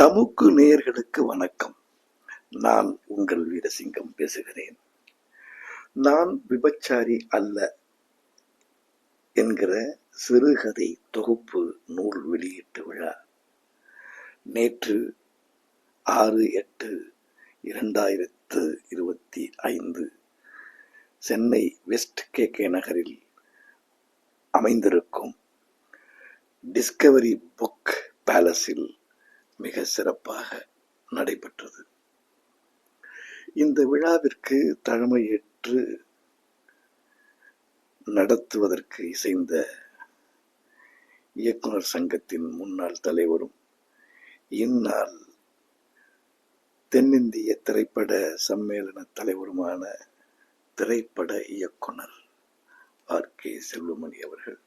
தமுக்கு நேர்களுக்கு வணக்கம். நான் உங்கள் வீரசிங்கம் பேசுகிறேன். நான் விபச்சாரி அல்ல என்கிற சிறுகதை தொகுப்பு நூல் வெளியீட்டு விழா. நேற்று ஆறு எட்டு இரண்டாயிரத்து இருபத்தி ஐந்து சென்னை வெஸ்ட் கே கே நகரில் அமைந்திருக்கும் டிஸ்கவரி புக் பேலஸில் மிக சிறப்பாக நடைபெற்றது. இந்த விழாவிற்கு தலைமையேற்று நடத்துவதற்கு இசைந்த இயக்குனர் சங்கத்தின் முன்னாள் தலைவரும் இந்நாள் தென்னிந்திய திரைப்பட சம்மேளன தலைவருமான திரைப்பட இயக்குனர் ஆர். கே. செல்வமணி அவர்கள்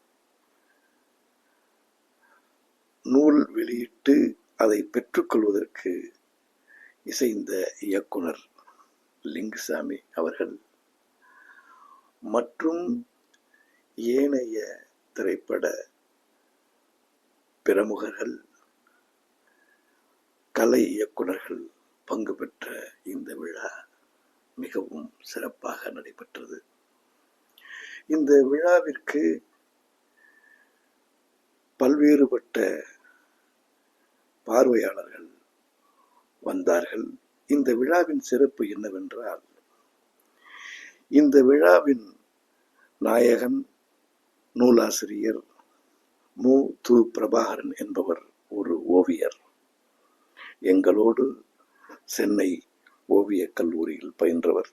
நூல் வெளியிட்டு அதை பெற்றுக்கொள்வதற்கு இசைந்த இயக்குனர் லிங்குசாமி அவர்கள் மற்றும் ஏனைய திரைப்பட பிரமுகர்கள் கலை இயக்குனர்கள் பங்கு பெற்ற இந்த விழா மிகவும் சிறப்பாக நடைபெற்றது. இந்த விழாவிற்கு பல்வேறுபட்ட பார்வையாளர்கள் வந்தார்கள். இந்த விழாவின் சிறப்பு என்னவென்றால் இந்த விழாவின் நாயகன் நூலாசிரியர் மு. து. பிரபாகரன் என்பவர் ஒரு ஓவியர். எங்களோடு சென்னை ஓவியக் கல்லூரியில் பயின்றவர்.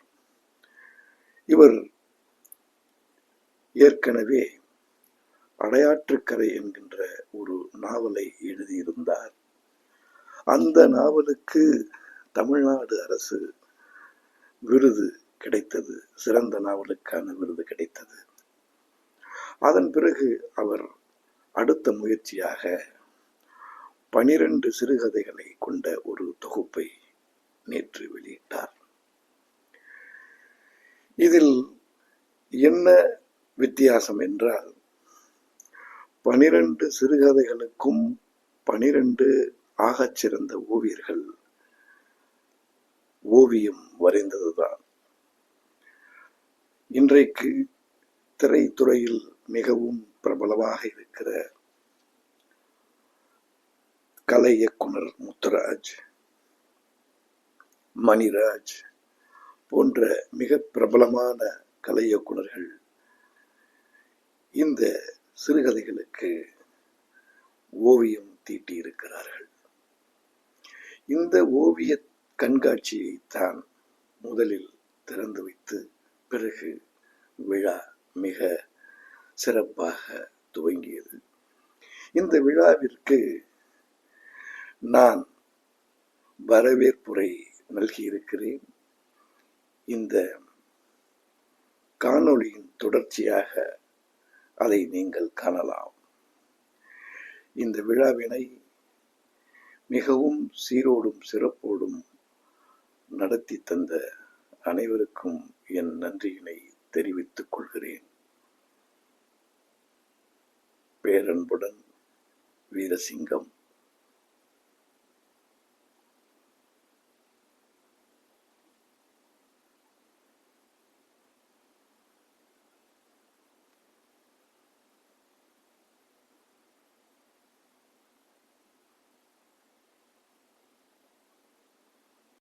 இவர் ஏற்கனவே அடையாற்றுக்கரை என்கின்ற ஒரு நாவலை எழுதியிருந்தார். அந்த நாவலுக்கு தமிழ்நாடு அரசு விருது கிடைத்தது. சிறந்த நாவலுக்கான விருது கிடைத்தது. அதன் பிறகு அவர் அடுத்த முயற்சியாக பனிரெண்டு சிறுகதைகளை கொண்ட ஒரு தொகுப்பை நேற்று வெளியிட்டார். இதில் என்ன வித்தியாசம் என்றால் பனிரெண்டு சிறுகதைகளுக்கும் பனிரெண்டு ஆகச்சிறந்த ஓவியர்கள் ஓவியம் வரைந்ததுதான். இன்றைக்கு திரைத்துறையில் மிகவும் பிரபலமாக இருக்கிற கலை இயக்குனர் முத்துராஜ் மணிராஜ் போன்ற மிக பிரபலமான கலை இயக்குனர்கள் இந்த சிறுகதைகளுக்கு ஓவியம் தீட்டியிருக்கிறார்கள். இந்த ஓவிய கண்காட்சியை தான் முதலில் திறந்து வைத்து பிறகு விழா மிக சிறப்பாக துவங்கியது. இந்த விழாவிற்கு நான் வரவேற்புரை நல்கியிருக்கிறேன். இந்த காணொளியின் தொடர்ச்சியாக அதை நீங்கள் காணலாம். இந்த விழாவினை மிகவும் சீரோடும் சிறப்போடும் நடத்தி தந்த அனைவருக்கும் என் நன்றியினை தெரிவித்துக் கொள்கிறேன். பேரன்புடன் வீரசிங்கம்.